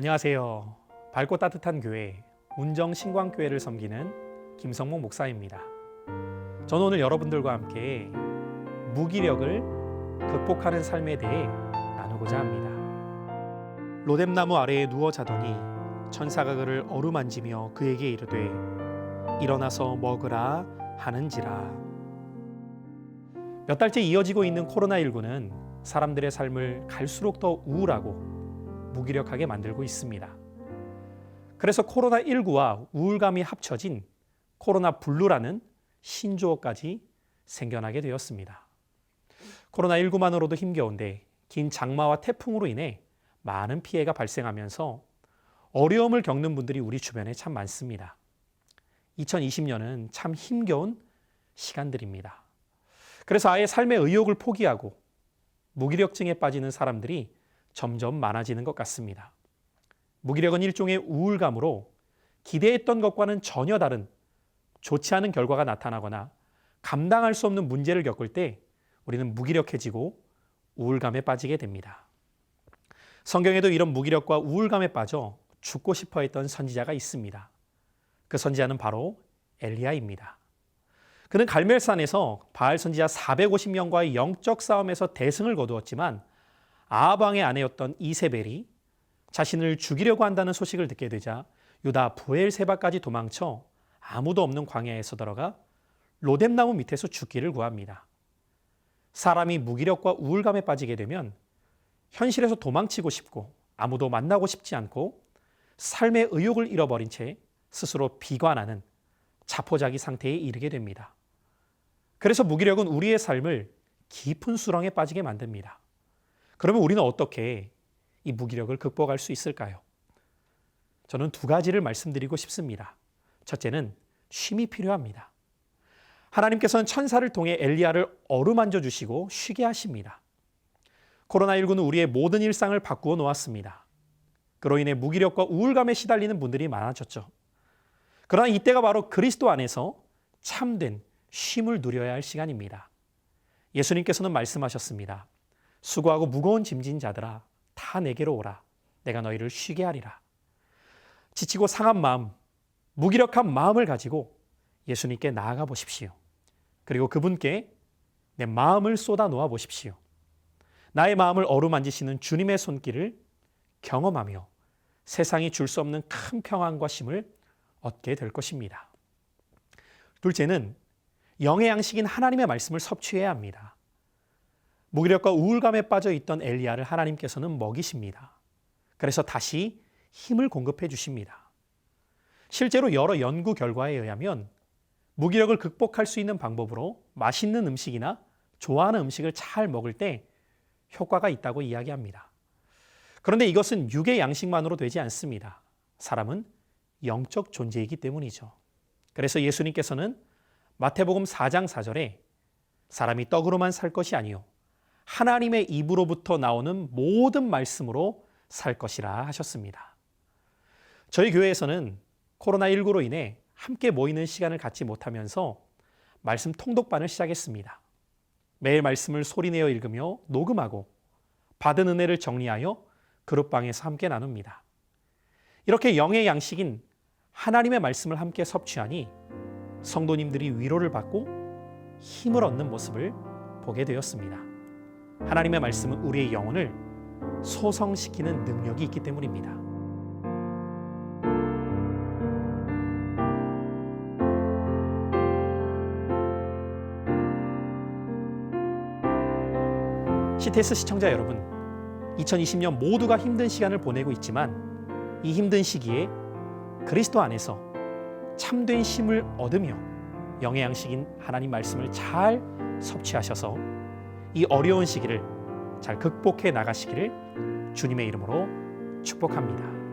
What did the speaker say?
안녕하세요. 밝고 따뜻한 교회 운정 신광교회를 섬기는 김성목 목사입니다. 저는 오늘 여러분들과 함께 무기력을 극복하는 삶에 대해 나누고자 합니다. 로뎀나무 아래에 누워 자더니 천사가 그를 어루만지며 그에게 이르되 일어나서 먹으라 하는지라. 몇 달째 이어지고 있는 코로나19는 사람들의 삶을 갈수록 더 우울하고 무기력하게 만들고 있습니다. 그래서 코로나19와 우울감이 합쳐진 코로나 블루라는 신조어까지 생겨나게 되었습니다. 코로나19만으로도 힘겨운데 긴 장마와 태풍으로 인해 많은 피해가 발생하면서 어려움을 겪는 분들이 우리 주변에 참 많습니다. 2020년은 참 힘겨운 시간들입니다. 그래서 아예 삶의 의욕을 포기하고 무기력증에 빠지는 사람들이 점점 많아지는 것 같습니다. 무기력은 일종의 우울감으로 기대했던 것과는 전혀 다른 좋지 않은 결과가 나타나거나 감당할 수 없는 문제를 겪을 때 우리는 무기력해지고 우울감에 빠지게 됩니다. 성경에도 이런 무기력과 우울감에 빠져 죽고 싶어 했던 선지자가 있습니다. 그 선지자는 바로 엘리야입니다. 그는 갈멜산에서 바알 선지자 450명과의 영적 싸움에서 대승을 거두었지만 아방의 아내였던 이세벨이 자신을 죽이려고 한다는 소식을 듣게 되자 유다 부엘세바까지 도망쳐 아무도 없는 광야에서 들어가 로뎀나무 밑에서 죽기를 구합니다. 사람이 무기력과 우울감에 빠지게 되면 현실에서 도망치고 싶고 아무도 만나고 싶지 않고 삶의 의욕을 잃어버린 채 스스로 비관하는 자포자기 상태에 이르게 됩니다. 그래서 무기력은 우리의 삶을 깊은 수렁에 빠지게 만듭니다. 그러면 우리는 어떻게 이 무기력을 극복할 수 있을까요? 저는 두 가지를 말씀드리고 싶습니다. 첫째는 쉼이 필요합니다. 하나님께서는 천사를 통해 엘리야를 어루만져 주시고 쉬게 하십니다. 코로나19는 우리의 모든 일상을 바꾸어 놓았습니다. 그로 인해 무기력과 우울감에 시달리는 분들이 많아졌죠. 그러나 이때가 바로 그리스도 안에서 참된 쉼을 누려야 할 시간입니다. 예수님께서는 말씀하셨습니다. 수고하고 무거운 짐진 자들아 다 내게로 오라. 내가 너희를 쉬게 하리라. 지치고 상한 마음, 무기력한 마음을 가지고 예수님께 나아가 보십시오. 그리고 그분께 내 마음을 쏟아 놓아 보십시오. 나의 마음을 어루만지시는 주님의 손길을 경험하며 세상이 줄 수 없는 큰 평안과 쉼을 얻게 될 것입니다. 둘째는 영의 양식인 하나님의 말씀을 섭취해야 합니다. 무기력과 우울감에 빠져 있던 엘리야를 하나님께서는 먹이십니다. 그래서 다시 힘을 공급해 주십니다. 실제로 여러 연구 결과에 의하면 무기력을 극복할 수 있는 방법으로 맛있는 음식이나 좋아하는 음식을 잘 먹을 때 효과가 있다고 이야기합니다. 그런데 이것은 육의 양식만으로 되지 않습니다. 사람은 영적 존재이기 때문이죠. 그래서 예수님께서는 마태복음 4장 4절에 사람이 떡으로만 살 것이 아니요 하나님의 입으로부터 나오는 모든 말씀으로 살 것이라 하셨습니다. 저희 교회에서는 코로나19로 인해 함께 모이는 시간을 갖지 못하면서 말씀 통독반을 시작했습니다. 매일 말씀을 소리내어 읽으며 녹음하고 받은 은혜를 정리하여 그룹방에서 함께 나눕니다. 이렇게 영의 양식인 하나님의 말씀을 함께 섭취하니 성도님들이 위로를 받고 힘을 얻는 모습을 보게 되었습니다. 하나님의 말씀은 우리의 영혼을 소성시키는 능력이 있기 때문입니다. CTS 시청자 여러분, 2020년 모두가 힘든 시간을 보내고 있지만 이 힘든 시기에 그리스도 안에서 참된 힘을 얻으며 영의 양식인 하나님 말씀을 잘 섭취하셔서 이 어려운 시기를 잘 극복해 나가시기를 주님의 이름으로 축복합니다.